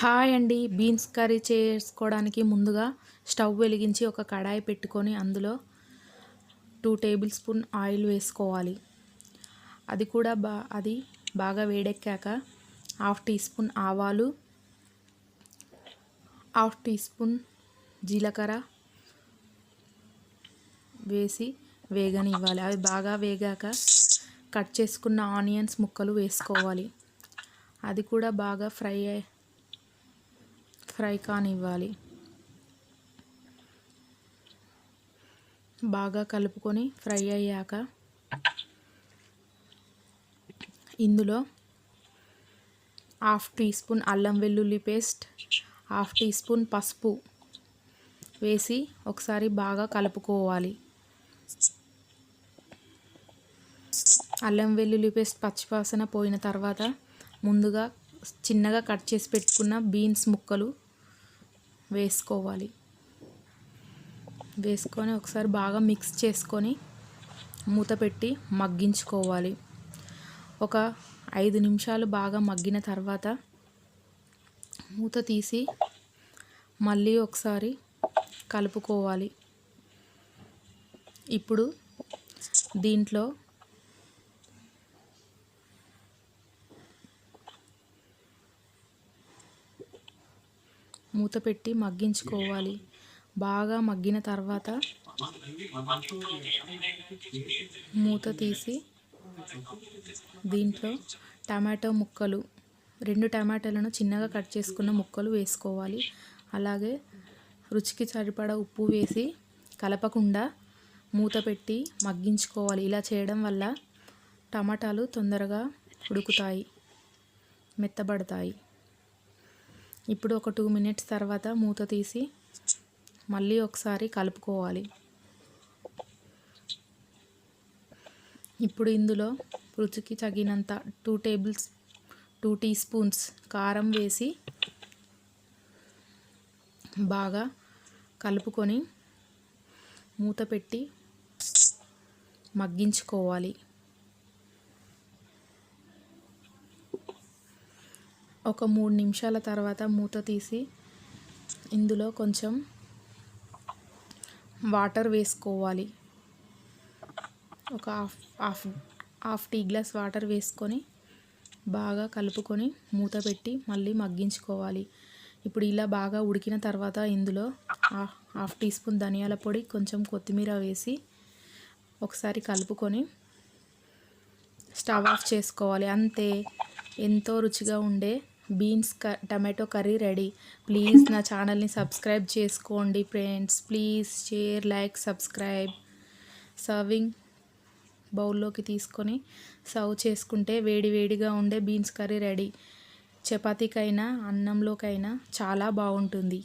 Hi అండి. Beans curry చేసుకోవడానికి ముందుగా స్టవ్ వెలిగించి ఒక కడాయి పెట్టుకొని అందులో టూ టేబుల్ స్పూన్ ఆయిల్ వేసుకోవాలి. అది కూడా బా అది బాగా వేడెక్కాక హాఫ్ టీ స్పూన్ ఆవాలు హాఫ్ టీ స్పూన్ జీలకర్ర వేసి వేగనివ్వాలి. అవి బాగా వేగాక కట్ చేసుకున్న ఆనియన్స్ ముక్కలు వేసుకోవాలి. అది కూడా బాగా ఫ్రై అయ్యి ఫ్రై కానివ్వాలి. బాగా కలుపుకొని ఫ్రై అయ్యాక ఇందులో హాఫ్ టీ స్పూన్ అల్లం వెల్లుల్లి పేస్ట్ హాఫ్ టీ స్పూన్ పసుపు వేసి ఒకసారి బాగా కలుపుకోవాలి. అల్లం వెల్లుల్లి పేస్ట్ పచ్చివాసన పోయిన తర్వాత ముందుగా చిన్నగా కట్ చేసి పెట్టుకున్న బీన్స్ ముక్కలు వేసుకోవాలి. వేసుకొని ఒకసారి బాగా మిక్స్ చేసుకొని మూత పెట్టి మగ్గించుకోవాలి. ఒక ఐదు నిమిషాలు బాగా మగ్గిన తర్వాత మూత తీసి మళ్ళీ ఒకసారి కలుపుకోవాలి. ఇప్పుడు దీంట్లో మూత పెట్టి మగ్గించుకోవాలి. బాగా మగ్గిన తర్వాత మూత తీసి దీంట్లో టమాటో ముక్కలు రెండు టమాటాలను చిన్నగా కట్ చేసుకున్న ముక్కలు వేసుకోవాలి. అలాగే రుచికి సరిపడా ఉప్పు వేసి కలపకుండా మూత పెట్టి మగ్గించుకోవాలి. ఇలా చేయడం వల్ల టమాటాలు తొందరగా ఉడుకుతాయి మెత్తబడతాయి. ఇప్పుడు ఒక టూ మినిట్స్ తర్వాత మూత తీసి మళ్ళీ ఒకసారి కలుపుకోవాలి. ఇప్పుడు ఇందులో రుచికి తగినంత two tables two teaspoons కారం వేసి బాగా కలుపుకొని మూత పెట్టి మగ్గించుకోవాలి. ఒక మూడు నిమిషాల తర్వాత మూత తీసి ఇందులో కొంచెం వాటర్ వేసుకోవాలి. ఒక half half half tea glass water వేసుకొని బాగా కలుపుకొని మూత పెట్టి మళ్ళీ మగ్గించుకోవాలి. ఇప్పుడు ఇలా బాగా ఉడికిన తర్వాత ఇందులో హాఫ్ టీ స్పూన్ ధనియాల పొడి కొంచెం కొత్తిమీర వేసి ఒకసారి కలుపుకొని స్టవ్ ఆఫ్ చేసుకోవాలి. అంతే ఎంతో రుచిగా ఉండే బీన్స్ క టమాటో కర్రీ రెడీ. ప్లీజ్ నా ఛానల్ని సబ్స్క్రైబ్ చేసుకోండి friends. Please share like subscribe. Serving బౌల్లోకి తీసుకొని సర్వ్ చేసుకుంటే వేడి వేడిగా ఉండే బీన్స్ కర్రీ రెడీ. చపాతీకైనా అన్నంలోకైనా చాలా బాగుంటుంది.